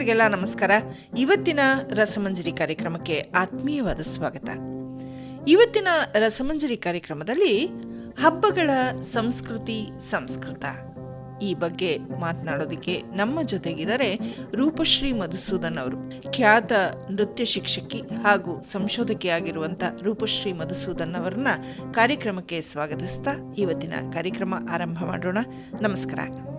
ಕೇಳುಗರಿಗೆಲ್ಲ ನಮಸ್ಕಾರ. ಇವತ್ತಿನ ರಸಮಂಜರಿ ಕಾರ್ಯಕ್ರಮಕ್ಕೆ ಆತ್ಮೀಯವಾದ ಸ್ವಾಗತ. ಇವತ್ತಿನ ರಸಮಂಜರಿ ಕಾರ್ಯಕ್ರಮದಲ್ಲಿ ಹಬ್ಬಗಳ ಸಂಸ್ಕೃತಿ, ಸಂಸ್ಕೃತ ಈ ಬಗ್ಗೆ ಮಾತನಾಡೋದಕ್ಕೆ ನಮ್ಮ ಜೊತೆಗಿದ್ದಾರೆ ರೂಪಶ್ರೀ ಮಧುಸೂದನ್ ಅವರು. ಖ್ಯಾತ ನೃತ್ಯ ಶಿಕ್ಷಕಿ ಹಾಗೂ ಸಂಶೋಧಕಿಯಾಗಿರುವಂಥ ರೂಪಶ್ರೀ ಮಧುಸೂದನ್ ಅವರನ್ನ ಕಾರ್ಯಕ್ರಮಕ್ಕೆ ಸ್ವಾಗತಿಸ್ತಾ ಇವತ್ತಿನ ಕಾರ್ಯಕ್ರಮ ಆರಂಭ ಮಾಡೋಣ. ನಮಸ್ಕಾರ.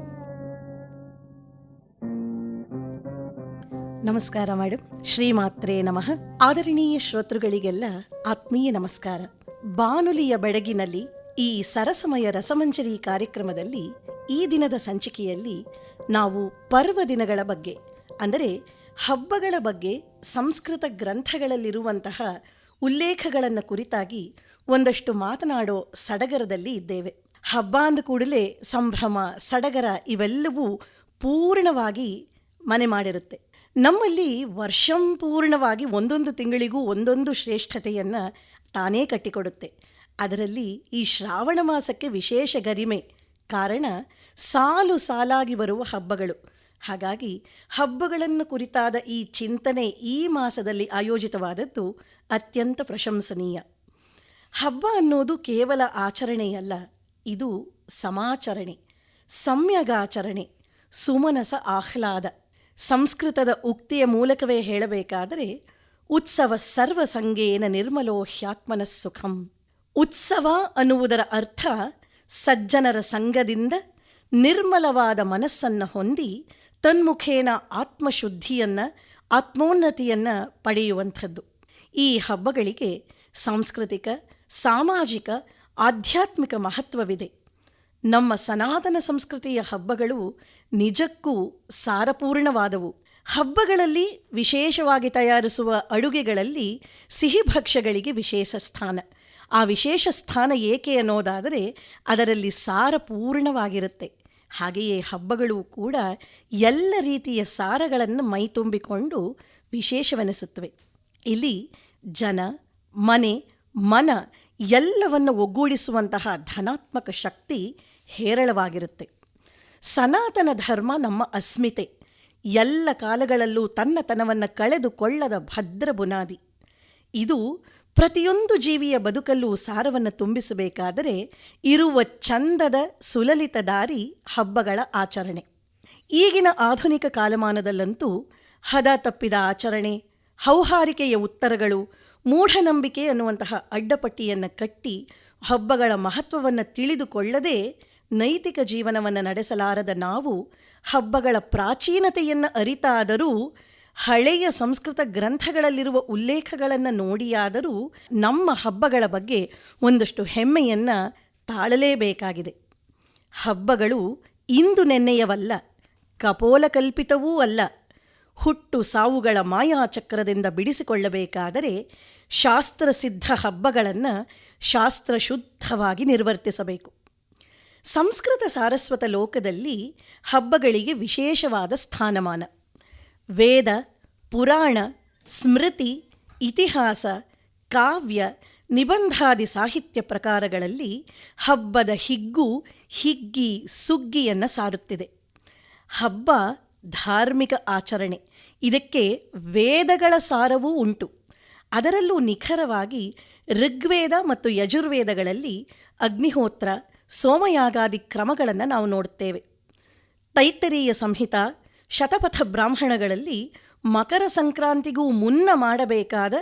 ನಮಸ್ಕಾರ ಮೇಡಮ್ ಶ್ರೀಮಾತ್ರೇ ನಮಃ. ಆದರಣೀಯ ಶ್ರೋತೃಗಳಿಗೆಲ್ಲ ಆತ್ಮೀಯ ನಮಸ್ಕಾರ. ಬಾನುಲಿಯ ಬೆಡಗಿನಲ್ಲಿ ಈ ಸರಸಮಯ ರಸಮಂಜರಿ ಕಾರ್ಯಕ್ರಮದಲ್ಲಿ ಈ ದಿನದ ಸಂಚಿಕೆಯಲ್ಲಿ ನಾವು ಪರ್ವ ದಿನಗಳ ಬಗ್ಗೆ, ಅಂದರೆ ಹಬ್ಬಗಳ ಬಗ್ಗೆ, ಸಂಸ್ಕೃತ ಗ್ರಂಥಗಳಲ್ಲಿರುವಂತಹ ಉಲ್ಲೇಖಗಳನ್ನು ಕುರಿತಾಗಿ ಒಂದಷ್ಟು ಮಾತನಾಡೋ ಸಡಗರದಲ್ಲಿ ಇದ್ದೇವೆ. ಹಬ್ಬ ಅಂದ ಕೂಡಲೇ ಸಂಭ್ರಮ, ಸಡಗರ ಇವೆಲ್ಲವೂ ಪೂರ್ಣವಾಗಿ ಮನೆ ಮಾಡಿರುತ್ತೆ. ನಮ್ಮಲ್ಲಿ ವರ್ಷಂಪೂರ್ಣವಾಗಿ ಒಂದೊಂದು ತಿಂಗಳಿಗೂ ಒಂದೊಂದು ಶ್ರೇಷ್ಠತೆಯನ್ನು ತಾನೇ ಕಟ್ಟಿಕೊಡುತ್ತೆ. ಅದರಲ್ಲಿ ಈ ಶ್ರಾವಣ ಮಾಸಕ್ಕೆ ವಿಶೇಷ ಗರಿಮೆ. ಕಾರಣ ಸಾಲು ಸಾಲಾಗಿ ಬರುವ ಹಬ್ಬಗಳು. ಹಾಗಾಗಿ ಹಬ್ಬಗಳನ್ನು ಕುರಿತಾದ ಈ ಚಿಂತನೆ ಈ ಮಾಸದಲ್ಲಿ ಆಯೋಜಿತವಾದದ್ದು ಅತ್ಯಂತ ಪ್ರಶಂಸನೀಯ. ಹಬ್ಬ ಅನ್ನೋದು ಕೇವಲ ಆಚರಣೆಯಲ್ಲ, ಇದು ಸಮಾಚರಣೆ, ಸಮ್ಯಗಾಚರಣೆ, ಸುಮನಸ ಆಹ್ಲಾದ. ಸಂಸ್ಕೃತದ ಉಕ್ತಿಯ ಮೂಲಕವೇ ಹೇಳಬೇಕಾದರೆ, ಉತ್ಸವ ಸರ್ವಸಂಗೇನ ನಿರ್ಮಲೋ ಹ್ಯಾತ್ಮನ ಸುಖಂ. ಉತ್ಸವ ಅನ್ನುವುದರ ಅರ್ಥ ಸಜ್ಜನರ ಸಂಘದಿಂದ ನಿರ್ಮಲವಾದ ಮನಸ್ಸನ್ನು ಹೊಂದಿ ತನ್ಮುಖೇನ ಆತ್ಮಶುದ್ಧಿಯನ್ನು, ಆತ್ಮೋನ್ನತಿಯನ್ನು ಪಡೆಯುವಂಥದ್ದು. ಈ ಹಬ್ಬಗಳಿಗೆ ಸಾಂಸ್ಕೃತಿಕ, ಸಾಮಾಜಿಕ, ಆಧ್ಯಾತ್ಮಿಕ ಮಹತ್ವವಿದೆ. ನಮ್ಮ ಸನಾತನ ಸಂಸ್ಕೃತಿಯ ಹಬ್ಬಗಳು ನಿಜಕ್ಕೂ ಸಾರಪೂರ್ಣವಾದವು. ಹಬ್ಬಗಳಲ್ಲಿ ವಿಶೇಷವಾಗಿ ತಯಾರಿಸುವ ಅಡುಗೆಗಳಲ್ಲಿ ಸಿಹಿ ಭಕ್ಷ್ಯಗಳಿಗೆ ವಿಶೇಷ ಸ್ಥಾನ. ಆ ವಿಶೇಷ ಸ್ಥಾನ ಏಕೆ ಅನ್ನೋದಾದರೆ ಅದರಲ್ಲಿ ಸಾರಪೂರ್ಣವಾಗಿರುತ್ತೆ. ಹಾಗೆಯೇ ಹಬ್ಬಗಳು ಕೂಡ ಎಲ್ಲ ರೀತಿಯ ಸಾರಗಳನ್ನು ಮೈತುಂಬಿಕೊಂಡು ವಿಶೇಷವೆನಿಸುತ್ತವೆ. ಇಲ್ಲಿ ಜನ, ಮನೆ, ಮನ ಎಲ್ಲವನ್ನು ಒಗ್ಗೂಡಿಸುವಂತಹ ಧನಾತ್ಮಕ ಶಕ್ತಿ ಹೇರಳವಾಗಿರುತ್ತೆ. ಸನಾತನ ಧರ್ಮ ನಮ್ಮ ಅಸ್ಮಿತೆ. ಎಲ್ಲ ಕಾಲಗಳಲ್ಲೂ ತನ್ನತನವನ್ನು ಕಳೆದುಕೊಳ್ಳದ ಭದ್ರ ಬುನಾದಿ. ಇದು ಪ್ರತಿಯೊಂದು ಜೀವಿಯ ಬದುಕಲ್ಲೂ ಸಾರವನ್ನು ತುಂಬಿಸಬೇಕಾದರೆ ಇರುವ ಚಂದದ ಸುಲಲಿತ ದಾರಿ ಹಬ್ಬಗಳ ಆಚರಣೆ. ಈಗಿನ ಆಧುನಿಕ ಕಾಲಮಾನದಲ್ಲಂತೂ ಹದ ತಪ್ಪಿದ ಆಚರಣೆ, ಹೌಹಾರಿಕೆಯ ಉತ್ತರಗಳು, ಮೂಢನಂಬಿಕೆ ಅನ್ನುವಂತಹ ಅಡ್ಡಪಟ್ಟಿಯನ್ನು ಕಟ್ಟಿ ಹಬ್ಬಗಳ ಮಹತ್ವವನ್ನು ತಿಳಿದುಕೊಳ್ಳದೆ ನೈತಿಕ ಜೀವನವನ್ನು ನಡೆಸಲಾರದ ನಾವು ಹಬ್ಬಗಳ ಪ್ರಾಚೀನತೆಯನ್ನು ಅರಿತಾದರೂ ಹಳೆಯ ಸಂಸ್ಕೃತ ಗ್ರಂಥಗಳಲ್ಲಿರುವ ಉಲ್ಲೇಖಗಳನ್ನು ನೋಡಿಯಾದರೂ ನಮ್ಮ ಹಬ್ಬಗಳ ಬಗ್ಗೆ ಒಂದಷ್ಟು ಹೆಮ್ಮೆಯನ್ನು ತಾಳಲೇಬೇಕಾಗಿದೆ. ಹಬ್ಬಗಳು ಇಂದು ನೆನ್ನೆಯವಲ್ಲ, ಕಪೋಲಕಲ್ಪಿತವೂ ಅಲ್ಲ. ಹುಟ್ಟು ಸಾವುಗಳ ಮಾಯಾಚಕ್ರದಿಂದ ಬಿಡಿಸಿಕೊಳ್ಳಬೇಕಾದರೆ ಶಾಸ್ತ್ರಸಿದ್ಧ ಹಬ್ಬಗಳನ್ನು ಶಾಸ್ತ್ರಶುದ್ಧವಾಗಿ ನಿರ್ವರ್ತಿಸಬೇಕು. ಸಂಸ್ಕೃತ ಸಾರಸ್ವತ ಲೋಕದಲ್ಲಿ ಹಬ್ಬಗಳಿಗೆ ವಿಶೇಷವಾದ ಸ್ಥಾನಮಾನ. ವೇದ, ಪುರಾಣ, ಸ್ಮೃತಿ, ಇತಿಹಾಸ, ಕಾವ್ಯ, ನಿಬಂಧಾದಿ ಸಾಹಿತ್ಯ ಪ್ರಕಾರಗಳಲ್ಲಿ ಹಬ್ಬದ ಹಿಗ್ಗು, ಹಿಗ್ಗಿ, ಸುಗ್ಗಿಯನ್ನು ಸಾರುತ್ತಿದೆ. ಹಬ್ಬ ಧಾರ್ಮಿಕ ಆಚರಣೆ. ಇದಕ್ಕೆ ವೇದಗಳ ಸಾರವೂ ಉಂಟು. ಅದರಲ್ಲೂ ನಿಖರವಾಗಿ ಋಗ್ವೇದ ಮತ್ತು ಯಜುರ್ವೇದಗಳಲ್ಲಿ ಅಗ್ನಿಹೋತ್ರ ಸೋಮಯಾಗಾದಿ ಕ್ರಮಗಳನ್ನು ನಾವು ನೋಡುತ್ತೇವೆ. ತೈತರೀಯ ಸಂಹಿತ ಶತಪಥ ಬ್ರಾಹ್ಮಣಗಳಲ್ಲಿ ಮಕರ ಸಂಕ್ರಾಂತಿಗೂ ಮುನ್ನ ಮಾಡಬೇಕಾದ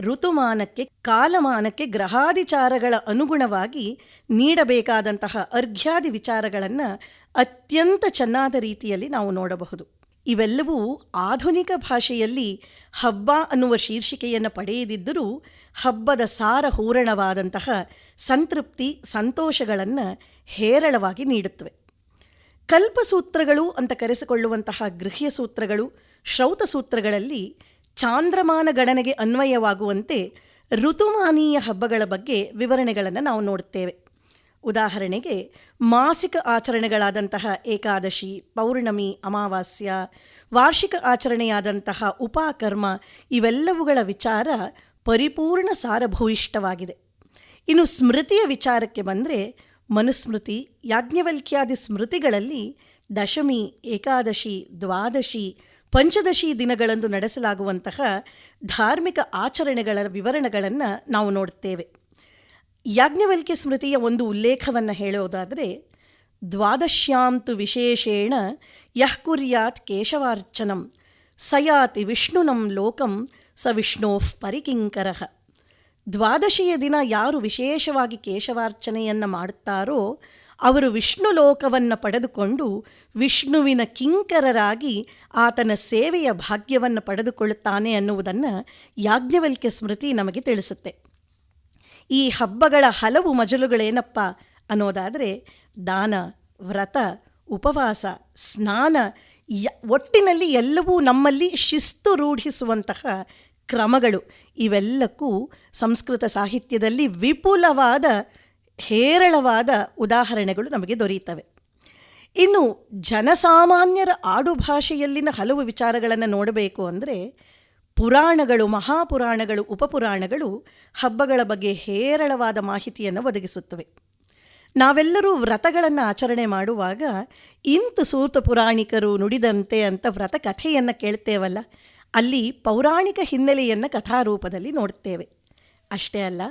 ಋತುಮಾನಕ್ಕೆ ಕಾಲಮಾನಕ್ಕೆ ಗ್ರಹಾದಿಚಾರಗಳ ಅನುಗುಣವಾಗಿ ನೀಡಬೇಕಾದಂತಹ ಅರ್ಘ್ಯಾದಿ ವಿಚಾರಗಳನ್ನು ಅತ್ಯಂತ ಚೆನ್ನಾದ ರೀತಿಯಲ್ಲಿ ನಾವು ನೋಡಬಹುದು. ಇವೆಲ್ಲವೂ ಆಧುನಿಕ ಭಾಷೆಯಲ್ಲಿ ಹಬ್ಬ ಅನ್ನುವ ಶೀರ್ಷಿಕೆಯನ್ನು ಪಡೆಯದಿದ್ದರೂ ಹಬ್ಬದ ಸಾರ ಹೂರಣವಾದಂತಹ ಸಂತೃಪ್ತಿ ಸಂತೋಷಗಳನ್ನು ಹೇರಳವಾಗಿ ನೀಡುತ್ತವೆ. ಕಲ್ಪಸೂತ್ರಗಳು ಅಂತ ಕರೆಸಿಕೊಳ್ಳುವಂತಹ ಗೃಹ್ಯ ಸೂತ್ರಗಳು, ಶ್ರೌತ ಸೂತ್ರಗಳಲ್ಲಿ ಚಾಂದ್ರಮಾನ ಗಣನೆಗೆ ಅನ್ವಯವಾಗುವಂತೆ ಋತುಮಾನೀಯ ಹಬ್ಬಗಳ ಬಗ್ಗೆ ವಿವರಣೆಗಳನ್ನು ನಾವು ನೋಡುತ್ತೇವೆ. ಉದಾಹರಣೆಗೆ, ಮಾಸಿಕ ಆಚರಣೆಗಳಾದಂತಹ ಏಕಾದಶಿ, ಪೌರ್ಣಮಿ, ಅಮಾವಾಸ್ಯ, ವಾರ್ಷಿಕ ಆಚರಣೆಯಾದಂತಹ ಉಪಾಕರ್ಮ ಇವೆಲ್ಲವುಗಳ ವಿಚಾರ ಪರಿಪೂರ್ಣ ಸಾರಭೂಯಿಷ್ಟವಾಗಿದೆ ಇನ್ನು ಸ್ಮೃತಿಯ ವಿಚಾರಕ್ಕೆ ಬಂದರೆ, ಮನುಸ್ಮೃತಿ, ಯಾಜ್ಞವಲ್ಕ್ಯಾದಿ ಸ್ಮೃತಿಗಳಲ್ಲಿ ದಶಮಿ, ಏಕಾದಶಿ, ದ್ವಾದಶಿ, ಪಂಚದಶಿ ದಿನಗಳಂದು ನಡೆಸಲಾಗುವಂತಹ ಧಾರ್ಮಿಕ ಆಚರಣೆಗಳ ವಿವರಣೆಗಳನ್ನು ನಾವು ನೋಡುತ್ತೇವೆ ಯಾಜ್ಞವಲ್ಕ್ಯ ಸ್ಮೃತಿಯ ಒಂದು ಉಲ್ಲೇಖವನ್ನು ಹೇಳೋದಾದರೆ, ದ್ವಾದಶ್ಯಾಂತು ವಿಶೇಷೇಣ ಯಃ ಕುರ್ಯಾತ್ ಕೇಶವಾರ್ಚನಂ, ಸಯಾತಿ ವಿಷ್ಣುನಂ ಲೋಕಂ ಸ ವಿಷ್ಣೋಃ ಪರಿಕಿಂಕರಃ. ದ್ವಾದಶಿಯ ದಿನ ಯಾರು ವಿಶೇಷವಾಗಿ ಕೇಶವಾರ್ಚನೆಯನ್ನು ಮಾಡುತ್ತಾರೋ ಅವರು ವಿಷ್ಣು ಲೋಕವನ್ನು ಪಡೆದುಕೊಂಡು ವಿಷ್ಣುವಿನ ಕಿಂಕರರಾಗಿ ಆತನ ಸೇವೆಯ ಭಾಗ್ಯವನ್ನು ಪಡೆದುಕೊಳ್ಳುತ್ತಾನೆ ಅನ್ನುವುದನ್ನು ಯಾಜ್ಞವಲ್ಕ್ಯ ಸ್ಮೃತಿ ನಮಗೆ ತಿಳಿಸುತ್ತೆ. ಈ ಹಬ್ಬಗಳ ಹಲವು ಮಜಲುಗಳೇನಪ್ಪ ಅನ್ನೋದಾದರೆ ದಾನ, ವ್ರತ, ಉಪವಾಸ, ಸ್ನಾನ, ಯ, ಒಟ್ಟಿನಲ್ಲಿ ಎಲ್ಲವೂ ನಮ್ಮಲ್ಲಿ ಶಿಸ್ತು ರೂಢಿಸುವಂತಹ ಕ್ರಮಗಳು. ಇವೆಲ್ಲಕ್ಕೂ ಸಂಸ್ಕೃತ ಸಾಹಿತ್ಯದಲ್ಲಿ ವಿಪುಲವಾದ, ಹೇರಳವಾದ ಉದಾಹರಣೆಗಳು ನಮಗೆ ದೊರೆಯುತ್ತವೆ. ಇನ್ನು ಜನಸಾಮಾನ್ಯರ ಆಡುಭಾಷೆಯಲ್ಲಿನ ಹಲವು ವಿಚಾರಗಳನ್ನು ನೋಡಬೇಕು ಅಂದರೆ ಪುರಾಣಗಳು, ಮಹಾಪುರಾಣಗಳು, ಉಪಪುರಾಣಗಳು ಹಬ್ಬಗಳ ಬಗ್ಗೆ ಹೇರಳವಾದ ಮಾಹಿತಿಯನ್ನು ಒದಗಿಸುತ್ತವೆ. ನಾವೆಲ್ಲರೂ ವ್ರತಗಳನ್ನು ಆಚರಣೆ ಮಾಡುವಾಗ ಇಂತು ಸೂರ್ತ ಪುರಾಣಿಕರು ನುಡಿದಂತೆ ಅಂತ ವ್ರತ ಕಥೆಯನ್ನು ಕೇಳ್ತೇವಲ್ಲ, ಅಲ್ಲಿ ಪೌರಾಣಿಕ ಹಿನ್ನೆಲೆಯನ್ನು ಕಥಾರೂಪದಲ್ಲಿ ನೋಡ್ತೇವೆ. ಅಷ್ಟೇ ಅಲ್ಲ,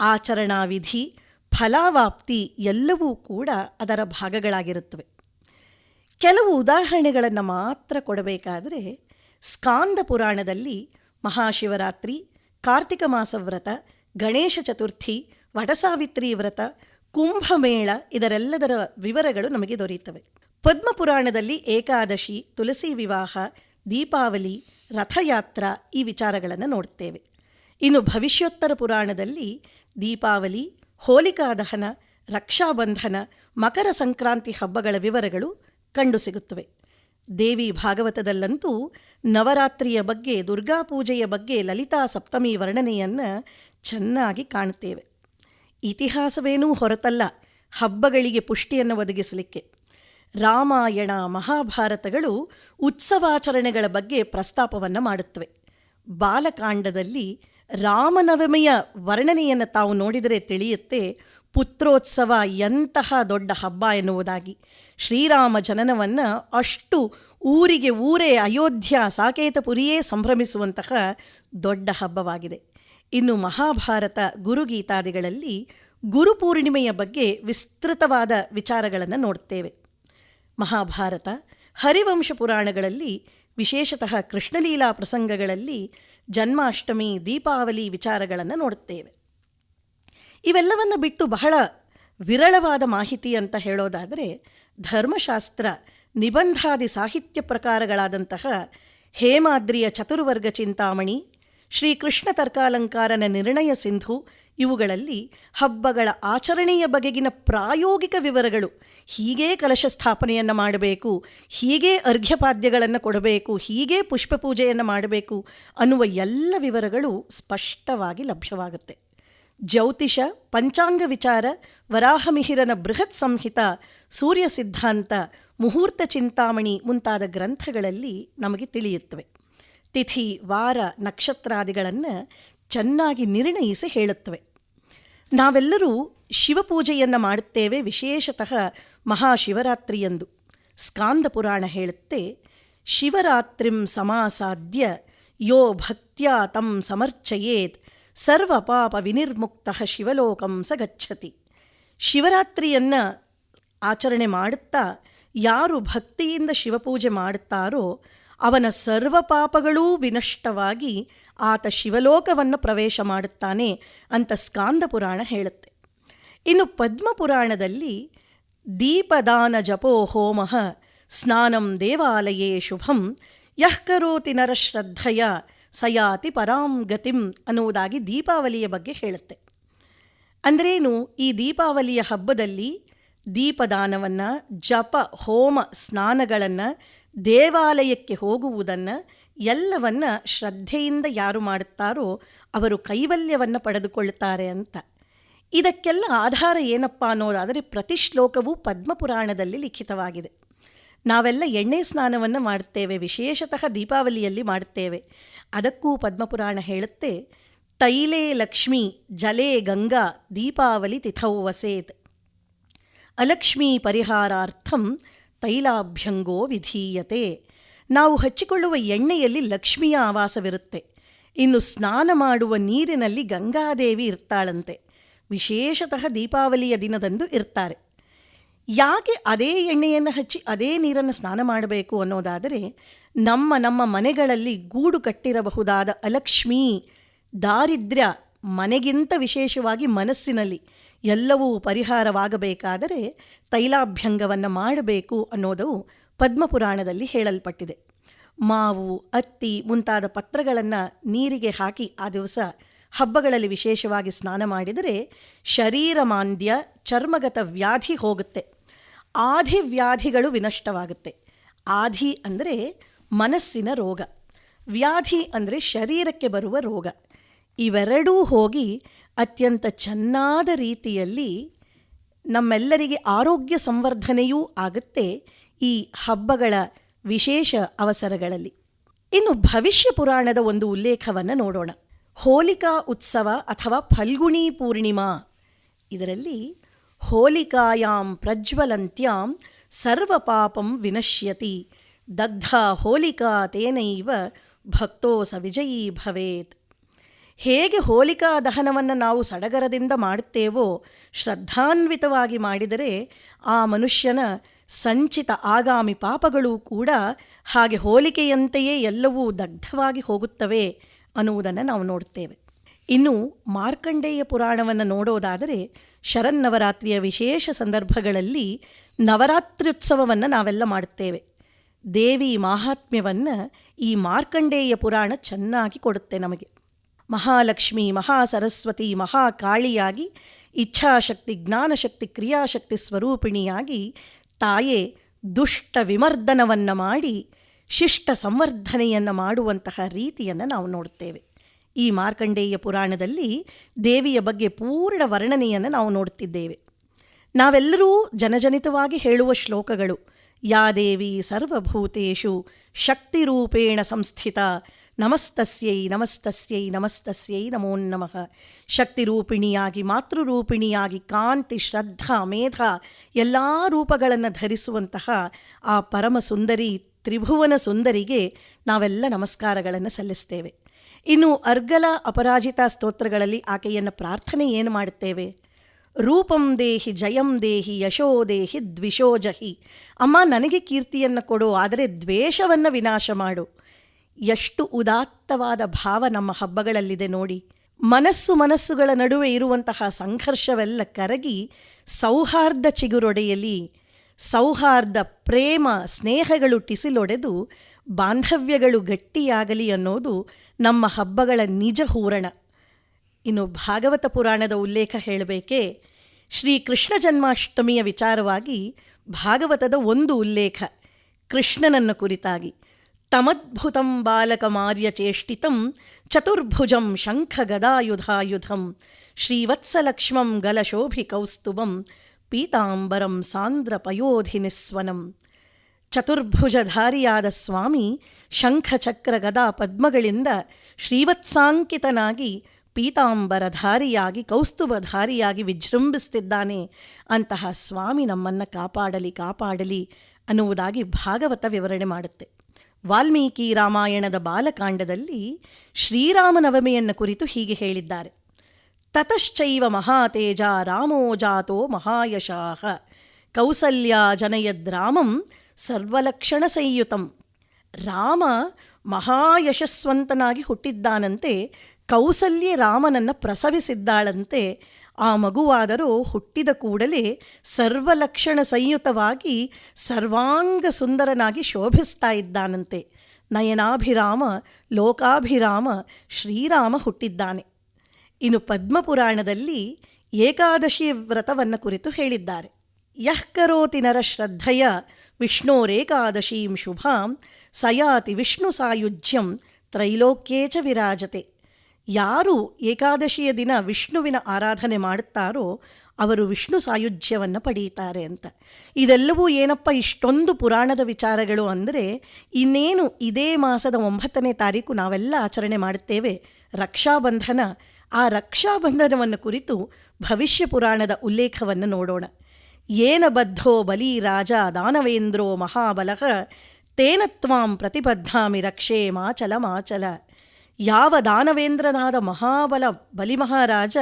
ಆಚರಣಾ ವಿಧಿ, ಫಲಾವಾಪ್ತಿ ಎಲ್ಲವೂ ಕೂಡ ಅದರ ಭಾಗಗಳಾಗಿರುತ್ತವೆ. ಕೆಲವು ಉದಾಹರಣೆಗಳನ್ನು ಮಾತ್ರ ಕೊಡಬೇಕಾದರೆ ಸ್ಕಾಂದ ಪುರಾಣದಲ್ಲಿ ಮಹಾಶಿವರಾತ್ರಿ, ಕಾರ್ತಿಕ ಮಾಸ ವ್ರತ, ಗಣೇಶ ಚತುರ್ಥಿ, ವಟಸಾವಿತ್ರಿ ವ್ರತ, ಕುಂಭಮೇಳ ಇದರೆಲ್ಲದರ ವಿವರಗಳು ನಮಗೆ ದೊರೆಯುತ್ತವೆ. ಪದ್ಮಪುರಾಣದಲ್ಲಿ ಏಕಾದಶಿ ತುಳಸಿ ವಿವಾಹ, ದೀಪಾವಳಿ, ರಥಯಾತ್ರಾ ಈ ವಿಚಾರಗಳನ್ನು ನೋಡ್ತೇವೆ ಇನ್ನು ಭವಿಷ್ಯೋತ್ತರ ಪುರಾಣದಲ್ಲಿ ದೀಪಾವಳಿ, ಹೋಲಿಕಾ ದಹನ, ರಕ್ಷಾಬಂಧನ, ಮಕರ ಸಂಕ್ರಾಂತಿ ಹಬ್ಬಗಳ ವಿವರಗಳು ಕಂಡು ಸಿಗುತ್ತವೆ. ದೇವಿ ಭಾಗವತದಲ್ಲಂತೂ ನವರಾತ್ರಿಯ ಬಗ್ಗೆ ದುರ್ಗಾಪೂಜೆಯ ಬಗ್ಗೆ ಲಲಿತಾ ಸಪ್ತಮಿ ವರ್ಣನೆಯನ್ನು ಚೆನ್ನಾಗಿ ಕಾಣುತ್ತೇವೆ. ಇತಿಹಾಸವೇನೂ ಹೊರತಲ್ಲ, ಹಬ್ಬಗಳಿಗೆ ಪುಷ್ಟಿಯನ್ನು ಒದಗಿಸಲಿಕ್ಕೆ. ರಾಮಾಯಣ, ಮಹಾಭಾರತಗಳು ಉತ್ಸವಾಚರಣೆಗಳ ಬಗ್ಗೆ ಪ್ರಸ್ತಾಪವನ್ನು ಮಾಡುತ್ತವೆ. ಬಾಲಕಾಂಡದಲ್ಲಿ ರಾಮನವಮಿಯ ವರ್ಣನೆಯನ್ನು ತಾವು ನೋಡಿದರೆ ತಿಳಿಯುತ್ತೆ ಪುತ್ರೋತ್ಸವ ಎಂತಹ ದೊಡ್ಡ ಹಬ್ಬ ಎನ್ನುವುದಾಗಿ. ಶ್ರೀರಾಮ ಜನನವನ್ನು ಅಷ್ಟು ಊರಿಗೆ ಊರೇ ಅಯೋಧ್ಯ ಸಾಕೇತಪುರಿಯೇ ಸಂಭ್ರಮಿಸುವಂತಹ ದೊಡ್ಡ ಹಬ್ಬವಾಗಿದೆ. ಇನ್ನು ಮಹಾಭಾರತ ಗುರುಗೀತಾದಿಗಳಲ್ಲಿ ಗುರುಪೂರ್ಣಿಮೆಯ ಬಗ್ಗೆ ವಿಸ್ತೃತವಾದ ವಿಚಾರಗಳನ್ನು ನೋಡ್ತೇವೆ. ಮಹಾಭಾರತ, ಹರಿವಂಶ ಪುರಾಣಗಳಲ್ಲಿ, ವಿಶೇಷತಃ ಕೃಷ್ಣಲೀಲಾ ಪ್ರಸಂಗಗಳಲ್ಲಿ, ಜನ್ಮಾಷ್ಟಮಿ, ದೀಪಾವಳಿ ವಿಚಾರಗಳನ್ನು ನೋಡುತ್ತೇವೆ ಇವೆಲ್ಲವನ್ನು ಬಿಟ್ಟು ಬಹಳ ವಿರಳವಾದ ಮಾಹಿತಿ ಅಂತ ಹೇಳೋದಾದರೆ ಧರ್ಮಶಾಸ್ತ್ರ, ನಿಬಂಧಾದಿ ಸಾಹಿತ್ಯ ಪ್ರಕಾರಗಳಾದಂತಹ ಹೇಮಾದ್ರಿಯ ಚತುರ್ವರ್ಗ ಚಿಂತಾಮಣಿ, ಶ್ರೀಕೃಷ್ಣ ತರ್ಕಾಲಂಕಾರನ ನಿರ್ಣಯ ಸಿಂಧು ಇವುಗಳಲ್ಲಿ ಹಬ್ಬಗಳ ಆಚರಣೆಯ ಬಗೆಗಿನ ಪ್ರಾಯೋಗಿಕ ವಿವರಗಳು ಹೀಗೇ ಕಲಶ ಸ್ಥಾಪನೆಯನ್ನು ಮಾಡಬೇಕು, ಹೀಗೇ ಅರ್ಘ್ಯಪಾದ್ಯಗಳನ್ನು ಕೊಡಬೇಕು, ಹೀಗೇ ಪುಷ್ಪ ಪೂಜೆಯನ್ನು ಮಾಡಬೇಕು ಅನ್ನುವ ಎಲ್ಲ ವಿವರಗಳು ಸ್ಪಷ್ಟವಾಗಿ ಲಭ್ಯವಾಗುತ್ತೆ. ಜ್ಯೋತಿಷ, ಪಂಚಾಂಗ ವಿಚಾರ, ವರಾಹಮಿಹಿರನ ಬೃಹತ್ ಸಂಹಿತ, ಸೂರ್ಯ ಸಿದ್ಧಾಂತ, ಮುಹೂರ್ತ ಚಿಂತಾಮಣಿ ಮುಂತಾದ ಗ್ರಂಥಗಳಲ್ಲಿ ನಮಗೆ ತಿಳಿಯುತ್ತವೆ. ತಿಥಿ, ವಾರ, ನಕ್ಷತ್ರಾದಿಗಳನ್ನು ಚೆನ್ನಾಗಿ ನಿರ್ಣಯಿಸಿ ಹೇಳುತ್ತವೆ. ನಾವೆಲ್ಲರೂ ಶಿವಪೂಜೆಯನ್ನು ಮಾಡುತ್ತೇವೆ ವಿಶೇಷತಃ ಮಹಾಶಿವರಾತ್ರಿಯಂದು. ಸ್ಕಾಂದ ಪುರಾಣ ಹೇಳುತ್ತೆ, ಶಿವರಾತ್ರಿಂ ಸಮಾಸಾದ್ಯ, ಯೋ ಭಕ್ತ್ಯಾ ತಂ ಸಮರ್ಚಯೇತ್ ಸರ್ವ ಪಾಪ ವಿನಿರ್ಮುಕ್ತ ಶಿವಲೋಕಂ ಸ ಗಚ್ಚತಿ. ಶಿವರಾತ್ರಿಯನ್ನು ಆಚರಣೆ ಮಾಡುತ್ತಾ, ಯಾರು ಭಕ್ತಿಯಿಂದ ಶಿವಪೂಜೆ ಮಾಡುತ್ತಾರೋ, ಅವನ ಸರ್ವ ಪಾಪಗಳೂ ವಿನಷ್ಟವಾಗಿ ಆತ ಶಿವಲೋಕವನ್ನು ಪ್ರವೇಶ ಮಾಡುತ್ತಾನೆ ಅಂತ ಸ್ಕಾಂದ ಪುರಾಣ ಹೇಳುತ್ತೆ. ಇನ್ನು ಪದ್ಮಪುರಾಣದಲ್ಲಿ ದೀಪದಾನ ಜಪೋ ಹೋಮ, ಸ್ನಾನಂ ದೇವಾಲಯೇ ಶುಭಂ, ಯಃ ಕರೋತಿ ನರಶ್ರದ್ಧಯ ಸಯಾತಿ ಪರಾಂ ಗತಿಂ ಅನ್ನುವುದಾಗಿ ದೀಪಾವಳಿಯ ಬಗ್ಗೆ ಹೇಳುತ್ತೆ. ಅಂದ್ರೇನು? ಈ ದೀಪಾವಳಿಯ ಹಬ್ಬದಲ್ಲಿ ದೀಪದಾನವನ್ನು, ಜಪ, ಹೋಮ, ಸ್ನಾನಗಳನ್ನು, ದೇವಾಲಯಕ್ಕೆ ಹೋಗುವುದನ್ನು ಎಲ್ಲವನ್ನ ಶ್ರದ್ಧೆಯಿಂದ ಯಾರು ಮಾಡುತ್ತಾರೋ ಅವರು ಕೈವಲ್ಯವನ್ನು ಪಡೆದುಕೊಳ್ಳುತ್ತಾರೆ ಅಂತ. ಇದಕ್ಕೆಲ್ಲ ಆಧಾರ ಏನಪ್ಪ ಅನ್ನೋದಾದರೆ ಪ್ರತಿ ಶ್ಲೋಕವೂ ಪದ್ಮಪುರಾಣದಲ್ಲಿ ಲಿಖಿತವಾಗಿದೆ. ನಾವೆಲ್ಲ ಎಣ್ಣೆ ಸ್ನಾನವನ್ನು ಮಾಡುತ್ತೇವೆ, ವಿಶೇಷತಃ ದೀಪಾವಳಿಯಲ್ಲಿ ಮಾಡುತ್ತೇವೆ. ಅದಕ್ಕೂ ಪದ್ಮಪುರಾಣ ಹೇಳುತ್ತೆ, ತೈಲೇ ಲಕ್ಷ್ಮಿ, ಜಲೇ ಗಂಗಾ, ದೀಪಾವಳಿ ತಿಥೌ ವಸೇತ್. ಅಲಕ್ಷ್ಮೀ ಪರಿಹಾರಾರ್ಥಂ ತೈಲಾಭ್ಯಂಗೋ ವಿಧೀಯತೆ. ನಾವು ಹಚ್ಚಿಕೊಳ್ಳುವ ಎಣ್ಣೆಯಲ್ಲಿ ಲಕ್ಷ್ಮಿಯ ಆವಾಸವಿರುತ್ತೆ. ಇನ್ನು ಸ್ನಾನ ಮಾಡುವ ನೀರಿನಲ್ಲಿ ಗಂಗಾದೇವಿ ಇರ್ತಾಳಂತೆ. ವಿಶೇಷತಃ ದೀಪಾವಳಿಯ ದಿನದಂದು ಇರ್ತಾರೆ. ಯಾಕೆ ಅದೇ ಎಣ್ಣೆಯನ್ನು ಹಚ್ಚಿ ಅದೇ ನೀರನ್ನು ಸ್ನಾನ ಮಾಡಬೇಕು ಅನ್ನೋದಾದರೆ ನಮ್ಮ ನಮ್ಮ ಮನೆಗಳಲ್ಲಿ ಗೂಡು ಕಟ್ಟಿರಬಹುದಾದ ಅಲಕ್ಷ್ಮೀ, ದಾರಿದ್ರ್ಯ ಮನೆಗಿಂತ ವಿಶೇಷವಾಗಿ ಮನಸ್ಸಿನಲ್ಲಿ ಎಲ್ಲವೂ ಪರಿಹಾರವಾಗಬೇಕಾದರೆ ತೈಲಾಭ್ಯಂಗವನ್ನು ಮಾಡಬೇಕು ಅನ್ನೋದು ಪದ್ಮಪುರಾಣದಲ್ಲಿ ಹೇಳಲ್ಪಟ್ಟಿದೆ. ಮಾವು, ಅತ್ತಿ ಮುಂತಾದ ಪತ್ರಗಳನ್ನು ನೀರಿಗೆ ಹಾಕಿ ಆ ದಿವಸ ಹಬ್ಬಗಳಲ್ಲಿ ವಿಶೇಷವಾಗಿ ಸ್ನಾನ ಮಾಡಿದರೆ ಶರೀರ ಮಾಂದ್ಯ ಚರ್ಮಗತ ವ್ಯಾಧಿ ಹೋಗುತ್ತೆ. ಆಧಿ ವ್ಯಾಧಿಗಳು ವಿನಷ್ಟವಾಗುತ್ತೆ. ಆಧಿ ಅಂದರೆ ಮನಸ್ಸಿನ ರೋಗ. ವ್ಯಾಧಿ ಅಂದರೆ ಶರೀರಕ್ಕೆ ಬರುವ ರೋಗ. ಇವೆರಡೂ ಹೋಗಿ ಅತ್ಯಂತ ಚೆನ್ನಾದ ರೀತಿಯಲ್ಲಿ ನಮ್ಮೆಲ್ಲರಿಗೆ ಆರೋಗ್ಯ ಸಂವರ್ಧನೆಯೂ ಆಗುತ್ತೆ ಈ ಹಬ್ಬಗಳ ವಿಶೇಷ ಅವಸರಗಳಲ್ಲಿ. ಇನ್ನು ಭವಿಷ್ಯ ಪುರಾಣದ ಒಂದು ಉಲ್ಲೇಖವನ್ನು ನೋಡೋಣ. ಹೋಲಿಕಾ ಉತ್ಸವ ಅಥವಾ ಫಲ್ಗುಣಿ ಪೂರ್ಣಿಮಾ. ಇದರಲ್ಲಿ ಹೋಲಿಕಾಯಾಂ ಪ್ರಜ್ವಲಂತ್ಯಾಂ ಸರ್ವ ಪಾಪಂ ವಿನಶ್ಯತಿ. ದಗ್ಧ ಹೋಲಿಕಾ ತೇನೈವ ಭಕ್ತೋ ಸ ವಿಜಯೀ ಭವೇತ್. ಹೇಗೆ ಹೋಲಿಕಾ ದಹನವನ್ನು ನಾವು ಸಡಗರದಿಂದ ಮಾಡುತ್ತೇವೋ ಶ್ರದ್ಧಾನ್ವಿತವಾಗಿ ಮಾಡಿದರೆ ಆ ಮನುಷ್ಯನ ಸಂಚಿತ ಆಗಾಮಿ ಪಾಪಗಳು ಕೂಡ ಹಾಗೆ ಹೋಲಿಕೆಯಂತೆಯೇ ಎಲ್ಲವೂ ದಗ್ಧವಾಗಿ ಹೋಗುತ್ತವೆ ಅನ್ನುವುದನ್ನು ನಾವು ನೋಡುತ್ತೇವೆ. ಇನ್ನು ಮಾರ್ಕಂಡೇಯ ಪುರಾಣವನ್ನು ನೋಡೋದಾದರೆ ಶರನ್ನವರಾತ್ರಿಯ ವಿಶೇಷ ಸಂದರ್ಭಗಳಲ್ಲಿ ನವರಾತ್ರ್ಯುತ್ಸವವನ್ನು ನಾವೆಲ್ಲ ಮಾಡುತ್ತೇವೆ. ದೇವಿ ಮಾಹಾತ್ಮ್ಯವನ್ನು ಈ ಮಾರ್ಕಂಡೇಯ ಪುರಾಣ ಚೆನ್ನಾಗಿ ಕೊಡುತ್ತೆ ನಮಗೆ. ಮಹಾಲಕ್ಷ್ಮಿ, ಮಹಾಸರಸ್ವತಿ, ಮಹಾಕಾಳಿಯಾಗಿ, ಇಚ್ಛಾಶಕ್ತಿ, ಜ್ಞಾನಶಕ್ತಿ, ಕ್ರಿಯಾಶಕ್ತಿ ಸ್ವರೂಪಿಣಿಯಾಗಿ ತಾಯೇ ದುಷ್ಟ ವಿಮರ್ದನವನ್ನು ಮಾಡಿ, ಶಿಷ್ಟ ಸಂವರ್ಧನೆಯನ್ನು ಮಾಡುವಂತಹ ರೀತಿಯನ್ನು ನಾವು ನೋಡ್ತೇವೆ. ಈ ಮಾರ್ಕಂಡೇಯ ಪುರಾಣದಲ್ಲಿ ದೇವಿಯ ಬಗ್ಗೆ ಪೂರ್ಣ ವರ್ಣನೆಯನ್ನು ನಾವು ನೋಡ್ತಿದ್ದೇವೆ. ನಾವೆಲ್ಲರೂ ಜನಜನಿತವಾಗಿ ಹೇಳುವ ಶ್ಲೋಕಗಳು. ಯಾ ದೇವಿ ಸರ್ವಭೂತೇಷು ಶಕ್ತಿರೂಪೇಣ ಸಂಸ್ಥಿತ ನಮಸ್ತಸ್ಯೈ ನಮಸ್ತಸ್ಯೈ ನಮಸ್ತಸ್ಯೈ ನಮೋ ನಮಃ. ಶಕ್ತಿರೂಪಿಣಿಯಾಗಿ, ಮಾತೃರೂಪಿಣಿಯಾಗಿ, ಕಾಂತಿ, ಶ್ರದ್ಧಾ, ಮೇಧ ಎಲ್ಲ ರೂಪಗಳನ್ನು ಧರಿಸುವಂತಹ ಆ ಪರಮ ಸುಂದರಿ ತ್ರಿಭುವನ ಸುಂದರಿಗೆ ನಾವೆಲ್ಲ ನಮಸ್ಕಾರಗಳನ್ನು ಸಲ್ಲಿಸ್ತೇವೆ. ಇನ್ನು ಅರ್ಗಲ ಅಪರಾಜಿತ ಸ್ತೋತ್ರಗಳಲ್ಲಿ ಆಕೆಯನ್ನು ಪ್ರಾರ್ಥನೆ ಏನು ಮಾಡುತ್ತೇವೆ? ರೂಪಂ ದೇಹಿ ಜಯಂ ದೇಹಿ ಯಶೋ ದೇಹಿ ದ್ವಿಷೋ ಜಹಿ. ಅಮ್ಮ, ನನಗೆ ಕೀರ್ತಿಯನ್ನು ಕೊಡು, ಆದರೆ ದ್ವೇಷವನ್ನು ವಿನಾಶ ಮಾಡು. ಎಷ್ಟು ಉದಾತ್ತವಾದ ಭಾವ ನಮ್ಮ ಹಬ್ಬಗಳಲ್ಲಿದೆ ನೋಡಿ. ಮನಸ್ಸು ಮನಸ್ಸುಗಳ ನಡುವೆ ಇರುವಂತಹ ಸಂಘರ್ಷವೆಲ್ಲ ಕರಗಿ ಸೌಹಾರ್ದ ಚಿಗುರೊಡೆಯಲಿ, ಸೌಹಾರ್ದ ಪ್ರೇಮ ಸ್ನೇಹಗಳು ಟಿಸಿಲೊಡೆದು, ಬಾಂಧವ್ಯಗಳು ಗಟ್ಟಿಯಾಗಲಿ ಅನ್ನೋದು ನಮ್ಮ ಹಬ್ಬಗಳ ನಿಜ ಹೂರಣ. ಇನ್ನು ಭಾಗವತ ಪುರಾಣದ ಉಲ್ಲೇಖ ಹೇಳಬೇಕೇ? ಶ್ರೀ ಕೃಷ್ಣ ಜನ್ಮಾಷ್ಟಮಿಯ ವಿಚಾರವಾಗಿ ಭಾಗವತದ ಒಂದು ಉಲ್ಲೇಖ, ಕೃಷ್ಣನನ್ನು ಕುರಿತಾಗಿ. ತಮದ್ಭುತಂ ಬಾಲಕ ಮಾರ್ಯ ಚೇಷ್ಟಿತಂ ಚತುರ್ಭುಜಂ ಶಂಖ ಗದಾಯುಧಾಯುಧಂ ಶ್ರೀವತ್ಸಲಕ್ಷ್ಮಂ ಗಲಶೋಭಿ ಕೌಸ್ತುಭಂ ಪೀತಾಂಬರಂ ಸಾಂದ್ರ ಪಯೋಧಿನಿಸ್ವನಂ ಚತುರ್ಭುಜಧಾರಿಯಾದ ಸ್ವಾಮಿ ಶಂಖಚಕ್ರ ಗದಾ ಪದ್ಮಗಳಿಂದ ಶ್ರೀವತ್ಸಾಂಕಿತನಾಗಿ ಪೀತಾಂಬರಧಾರಿಯಾಗಿ, ಕೌಸ್ತುಭಧಾರಿಯಾಗಿ ವಿಜೃಂಭಿಸ್ತಿದ್ದಾನೆ. ಅಂತಹ ಸ್ವಾಮಿ ನಮ್ಮನ್ನು ಕಾಪಾಡಲಿ ಕಾಪಾಡಲಿ ಅನ್ನುವುದಾಗಿ ಭಾಗವತ ವಿವರಣೆ ಮಾಡುತ್ತೆ. ವಾಲ್ಮೀಕಿ ರಾಮಾಯಣದ ಬಾಲಕಾಂಡದಲ್ಲಿ ಶ್ರೀರಾಮನವಮಿಯನ್ನು ಕುರಿತು ಹೀಗೆ ಹೇಳಿದ್ದಾರೆ. ತತಶ್ಚೈವ ಮಹಾತೇಜ ರಾಮೋ ಜಾತೋ ಮಹಾಯಶಾಹ. ಕೌಸಲ್ಯ ಜನಯದ್ರಾಮಂ ಸರ್ವಲಕ್ಷಣ ಸಂಯುತಂ ರಾಮ ಮಹಾಯಶಸ್ವಂತನಾಗಿ ಹುಟ್ಟಿದ್ದಾನಂತೆ ಕೌಸಲ್ಯ ರಾಮನನ್ನು ಪ್ರಸವಿಸಿದ್ದಾಳಂತೆ ಆ ಮಗುವಾದರೂ ಹುಟ್ಟಿದ ಕೂಡಲೇ ಸರ್ವಲಕ್ಷಣ ಸಂಯುತವಾಗಿ ಸರ್ವಾಂಗ ಸುಂದರನಾಗಿ ಶೋಭಿಸ್ತಾ ಇದ್ದಾನಂತೆ. ನಯನಾಭಿರಾಮ, ಲೋಕಾಭಿರಾಮ, ಶ್ರೀರಾಮ ಹುಟ್ಟಿದ್ದಾನೆ. ಇನ್ನು ಪದ್ಮಪುರಾಣದಲ್ಲಿ ಏಕಾದಶಿ ವ್ರತವನ್ನು ಕುರಿತು ಹೇಳಿದ್ದಾರೆ. ಯಃ ಕರೋತಿ ನರ ಶ್ರದ್ಧೆಯ ವಿಷ್ಣೋರೇಕಾದಶೀಂ ಶುಭಾಂ, ಸಯಾತಿ ವಿಷ್ಣು ಸಾಯುಜ್ಯಂ, ತ್ರೈಲೋಕ್ಯೇ ವಿರಾಜತೆ. ಯಾರು ಏಕಾದಶಿಯ ದಿನ ವಿಷ್ಣುವಿನ ಆರಾಧನೆ ಮಾಡುತ್ತಾರೋ ಅವರು ವಿಷ್ಣು ಸಾಯುಜ್ಯವನ್ನು ಪಡೆಯುತ್ತಾರೆ ಅಂತ. ಇದೆಲ್ಲವೂ ಏನಪ್ಪ ಇಷ್ಟೊಂದು ಪುರಾಣದ ವಿಚಾರಗಳು ಅಂದರೆ ಇನ್ನೇನು ಇದೇ ಮಾಸದ ಒಂಬತ್ತನೇ ತಾರೀಕು ನಾವೆಲ್ಲ ಆಚರಣೆ ಮಾಡುತ್ತೇವೆ, ರಕ್ಷಾಬಂಧನ. ಆ ರಕ್ಷಾಬಂಧನವನ್ನು ಕುರಿತು ಭವಿಷ್ಯ ಪುರಾಣದ ಉಲ್ಲೇಖವನ್ನು ನೋಡೋಣ. ಏನ ಬದ್ಧೋ ಬಲಿ ರಾಜ ದಾನವೇಂದ್ರೋ ಮಹಾಬಲಃ ತೇನತ್ವಾಂ ಪ್ರತಿಬದ್ಧಾಮಿ ರಕ್ಷೇಮಾಚಲ ಮಾಚಲ. ಯಾವ ದಾನವೇಂದ್ರನಾದ ಮಹಾಬಲ ಬಲಿಮಹಾರಾಜ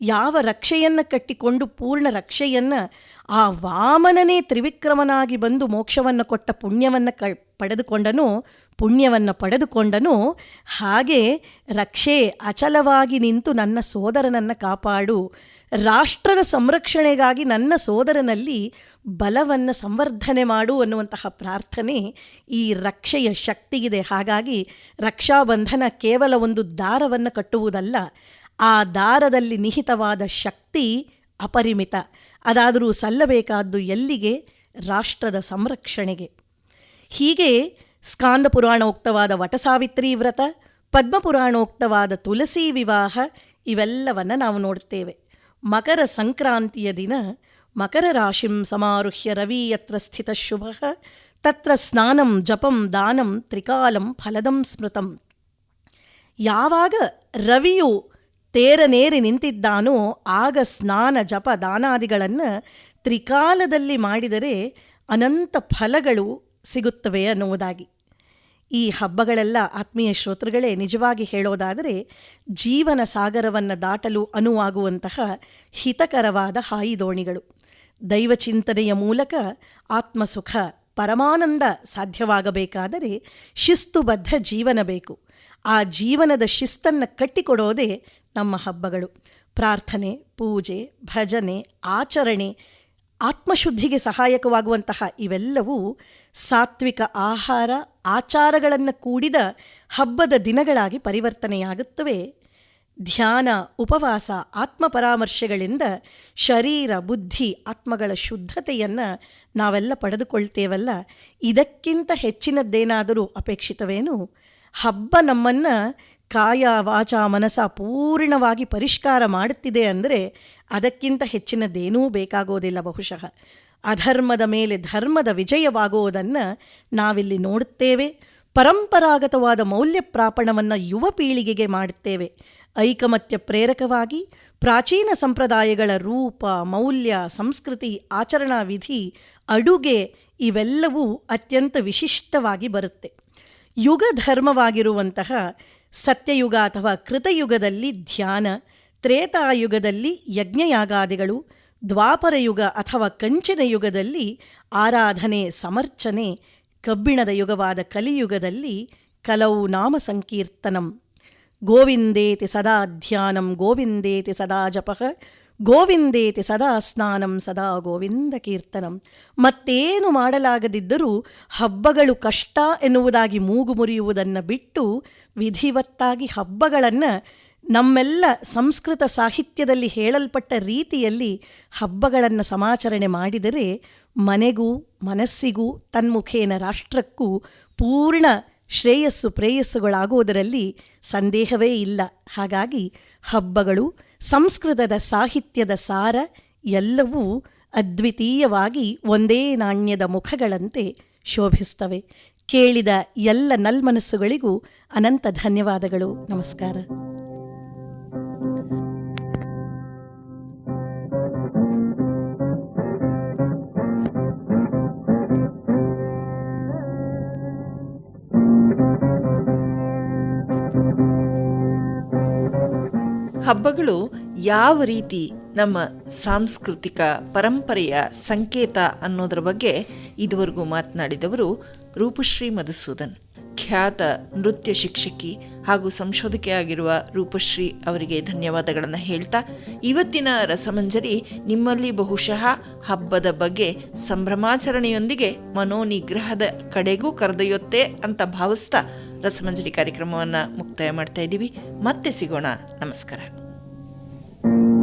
ಯಾವ ರಕ್ಷೆಯನ್ನು ಕಟ್ಟಿಕೊಂಡು ಪೂರ್ಣ ರಕ್ಷೆಯನ್ನು ಆ ವಾಮನನೇ ತ್ರಿವಿಕ್ರಮನಾಗಿ ಬಂದು ಮೋಕ್ಷವನ್ನು ಕೊಟ್ಟ ಪುಣ್ಯವನ್ನು ಕ, ಪಡೆದುಕೊಂಡನು, ಪುಣ್ಯವನ್ನು ಪಡೆದುಕೊಂಡನು, ಹಾಗೆ ರಕ್ಷೆ ಅಚಲವಾಗಿ ನಿಂತು ನನ್ನ ಸೋದರನನ್ನು ಕಾಪಾಡು, ರಾಷ್ಟ್ರದ ಸಂರಕ್ಷಣೆಗಾಗಿ ನನ್ನ ಸೋದರನಲ್ಲಿ ಬಲವನ್ನು ಸಂವರ್ಧನೆ ಮಾಡು ಅನ್ನುವಂತಹ ಪ್ರಾರ್ಥನೆ ಈ ರಕ್ಷೆಯ ಶಕ್ತಿಗಿದೆ. ಹಾಗಾಗಿ ರಕ್ಷಾಬಂಧನ ಕೇವಲ ಒಂದು ದಾರವನ್ನು ಕಟ್ಟುವುದಲ್ಲ, ಆ ದಾರದಲ್ಲಿ ನಿಹಿತವಾದ ಶಕ್ತಿ ಅಪರಿಮಿತ. ಅದಾದರೂ ಸಲ್ಲಬೇಕಾದ್ದು ಎಲ್ಲಿಗೆ? ರಾಷ್ಟ್ರದ ಸಂರಕ್ಷಣೆಗೆ. ಹೀಗೆ ಸ್ಕಾಂದ ಪುರಾಣೋಕ್ತವಾದ ವಟಸಾವಿತ್ರಿ ವ್ರತ ಪದ್ಮಪುರಾಣೋಕ್ತವಾದ ತುಳಸಿ ವಿವಾಹ ಇವೆಲ್ಲವನ್ನು ನಾವು ನೋಡ್ತೇವೆ. ಮಕರ ಸಂಕ್ರಾಂತಿಯ ದಿನ ಮಕರ ರಾಶಿಂ ಸಮಾರುಹ್ಯ ರವಿ ಯತ್ರ ಸ್ಥಿತ ಶುಭ ತತ್ರ ಸ್ನಾನಂ ಜಪಂ ದಾನಂ ತ್ರಿಕಾಲಂ ಫಲದಂ ಸ್ಮೃತಂ ಯಾವಾಗ ರವಿಯು ತೇರನೇರಿ ನಿಂತಿದ್ದಾನೋ ಆಗ ಸ್ನಾನ, ಜಪ, ದಾನಾದಿಗಳನ್ನು ತ್ರಿಕಾಲದಲ್ಲಿ ಮಾಡಿದರೆ ಅನಂತ ಫಲಗಳು ಸಿಗುತ್ತವೆ ಅನ್ನುವುದಾಗಿ. ಈ ಹಬ್ಬಗಳೆಲ್ಲ ಆತ್ಮೀಯ ಶ್ರೋತೃಗಳೇ, ನಿಜವಾಗಿ ಹೇಳೋದಾದರೆ ಜೀವನ ಸಾಗರವನ್ನು ದಾಟಲು ಅನುವಾಗುವಂತಹ ಹಿತಕರವಾದ ಹಾಯಿದೋಣಿಗಳು. ದೈವಚಿಂತನೆಯ ಮೂಲಕ ಆತ್ಮಸುಖ, ಪರಮಾನಂದ ಸಾಧ್ಯವಾಗಬೇಕಾದರೆ ಶಿಸ್ತುಬದ್ಧ ಜೀವನ ಬೇಕು. ಆ ಜೀವನದ ಶಿಸ್ತನ್ನು ಕಟ್ಟಿಕೊಡೋದೇ ನಮ್ಮ ಹಬ್ಬಗಳು. ಪ್ರಾರ್ಥನೆ, ಪೂಜೆ, ಭಜನೆ, ಆಚರಣೆ, ಆತ್ಮಶುದ್ಧಿಗೆ ಸಹಾಯಕವಾಗುವಂತಹ ಇವೆಲ್ಲವೂ ಸಾತ್ವಿಕ ಆಹಾರ, ಆಚಾರಗಳನ್ನು ಕೂಡಿದ ಹಬ್ಬದ ದಿನಗಳಾಗಿ ಪರಿವರ್ತನೆಯಾಗುತ್ತವೆ. ಧ್ಯಾನ, ಉಪವಾಸ ಆತ್ಮ ಪರಾಮರ್ಶೆಗಳಿಂದ ಶರೀರ, ಬುದ್ಧಿ, ಆತ್ಮಗಳ ಶುದ್ಧತೆಯನ್ನು ನಾವೆಲ್ಲ ಪಡೆದುಕೊಳ್ತೇವಲ್ಲ? ಇದಕ್ಕಿಂತ ಹೆಚ್ಚಿನದ್ದೇನಾದರೂ ಅಪೇಕ್ಷಿತವೇನು? ಹಬ್ಬ ನಮ್ಮನ್ನು ಕಾಯ, ವಾಚ, ಮನಸ ಪೂರ್ಣವಾಗಿ ಪರಿಷ್ಕಾರ ಮಾಡುತ್ತಿದೆ ಅಂದರೆ ಅದಕ್ಕಿಂತ ಹೆಚ್ಚಿನದೇನೂ ಬೇಕಾಗೋದಿಲ್ಲ ಬಹುಶಃ. ಅಧರ್ಮದ ಮೇಲೆ ಧರ್ಮದ ವಿಜಯವಾಗುವುದನ್ನು ನಾವಿಲ್ಲಿ ನೋಡುತ್ತೇವೆ. ಪರಂಪರಾಗತವಾದ ಮೌಲ್ಯ ಪ್ರಾಪಣವನ್ನು ಯುವ ಪೀಳಿಗೆಗೆ ಮಾಡುತ್ತೇವೆ. ಐಕಮತ್ಯ ಪ್ರೇರಕವಾಗಿ ಪ್ರಾಚೀನ ಸಂಪ್ರದಾಯಗಳ ರೂಪ, ಮೌಲ್ಯ, ಸಂಸ್ಕೃತಿ, ಆಚರಣಾ ವಿಧಿ, ಅಡುಗೆ ಇವೆಲ್ಲವೂ ಅತ್ಯಂತ ವಿಶಿಷ್ಟವಾಗಿ ಬರುತ್ತೆ. ಯುಗ ಧರ್ಮವಾಗಿರುವಂತಹ ಸತ್ಯಯುಗ ಅಥವಾ ಕೃತಯುಗದಲ್ಲಿ ಧ್ಯಾನ, ತ್ರೇತಾಯುಗದಲ್ಲಿ ಯಜ್ಞಯಾಗಾದಿಗಳು ದ್ವಾಪರ ಯುಗ ಅಥವಾ ಕಂಚಿನ ಯುಗದಲ್ಲಿ ಆರಾಧನೆ, ಸಮರ್ಚನೆ, ಕಬ್ಬಿಣದ ಯುಗವಾದ ಕಲಿಯುಗದಲ್ಲಿ ಕಲವು, ನಾಮ ಸಂಕೀರ್ತನಂ. ಗೋವಿಂದೇತಿ ಸದಾ ಧ್ಯಾನಂ, ಗೋವಿಂದೇತಿ ಸದಾ ಜಪಃ, ಗೋವಿಂದೇತಿ ಸದಾ ಸ್ನಾನಂ, ಸದಾ ಗೋವಿಂದ ಕೀರ್ತನಂ. ಮತ್ತೇನು ಮಾಡಲಾಗದಿದ್ದರೂ ಹಬ್ಬಗಳು ಕಷ್ಟ ಎನ್ನುವುದಾಗಿ ಮೂಗು ಮುರಿಯುವುದನ್ನು ಬಿಟ್ಟು ವಿಧಿವತ್ತಾಗಿ ಹಬ್ಬಗಳನ್ನು ನಮ್ಮೆಲ್ಲ ಸಂಸ್ಕೃತ ಸಾಹಿತ್ಯದಲ್ಲಿ ಹೇಳಲ್ಪಟ್ಟ ರೀತಿಯಲ್ಲಿ ಹಬ್ಬಗಳನ್ನು ಸಮಾಚರಣೆ ಮಾಡಿದರೆ ಮನೆಗೂ ಮನಸ್ಸಿಗೂ ತನ್ಮುಖೇನ ರಾಷ್ಟ್ರಕ್ಕೂ ಪೂರ್ಣ ಶ್ರೇಯಸ್ಸು ಪ್ರೇಯಸ್ಸುಗಳಾಗುವುದರಲ್ಲಿ ಸಂದೇಹವೇ ಇಲ್ಲ. ಹಾಗಾಗಿ ಹಬ್ಬಗಳು, ಸಂಸ್ಕೃತದ ಸಾಹಿತ್ಯದ ಸಾರ ಎಲ್ಲವೂ ಅದ್ವಿತೀಯವಾಗಿ ಒಂದೇ ನಾಣ್ಯದ ಮುಖಗಳಂತೆ ಶೋಭಿಸ್ತವೆ ಕೇಳಿದ ಎಲ್ಲ ನಲ್ಮನಸ್ಸುಗಳಿಗೂ ಅನಂತ ಧನ್ಯವಾದಗಳು. ನಮಸ್ಕಾರ. ಹಬ್ಬಗಳು ಯಾವ ರೀತಿ ನಮ್ಮ ಸಾಂಸ್ಕೃತಿಕ ಪರಂಪರೆಯ ಸಂಕೇತ ಅನ್ನೋದರ ಬಗ್ಗೆ ಇದುವರೆಗೂ ಮಾತನಾಡಿದವರು ರೂಪಶ್ರೀ ಮಧುಸೂದನ್. ಖ್ಯಾತ ನೃತ್ಯ ಶಿಕ್ಷಕಿ ಹಾಗೂ ಸಂಶೋಧಕಿಯಾಗಿರುವ ರೂಪಶ್ರೀ ಅವರಿಗೆ ಧನ್ಯವಾದಗಳನ್ನು ಹೇಳ್ತಾ ಇವತ್ತಿನ ರಸಮಂಜರಿ ನಿಮ್ಮಲ್ಲಿ ಬಹುಶಃ ಹಬ್ಬದ ಬಗ್ಗೆ ಸಂಭ್ರಮಾಚರಣೆಯೊಂದಿಗೆ ಮನೋನಿಗ್ರಹದ ಕಡೆಗೂ ಕರೆದೊಯ್ಯುತ್ತೆ ಅಂತ ಭಾವಿಸ್ತಾ ರಸಮಂಜರಿ ಕಾರ್ಯಕ್ರಮವನ್ನು ಮುಕ್ತಾಯ ಮಾಡ್ತಾ ಇದ್ದೀವಿ. ಮತ್ತೆ ಸಿಗೋಣ. ನಮಸ್ಕಾರ. Thank you.